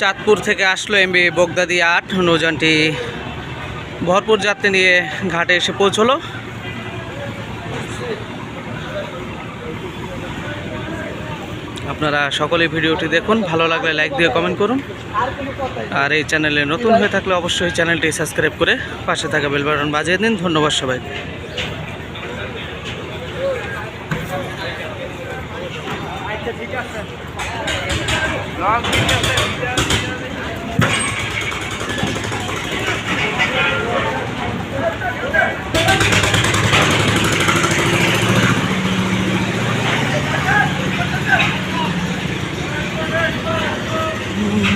চাঁদপুর থেকে আসলো MB Baghdadi আট, নৌযানটি ভরপুর যাত্রী নিয়ে ঘাটে এসে পৌঁছলো। আপনারা সকলেই ভিডিওটি দেখুন, ভালো লাগলে লাইক দিয়ে কমেন্ট করুন। আর এই চ্যানেলে নতুন হয়ে থাকলে অবশ্যই চ্যানেলটি সাবস্ক্রাইব করে পাশে থাকা বেল বাটন বাজিয়ে দিন। ধন্যবাদ সবাইকে। লং ঠিক আছে। you.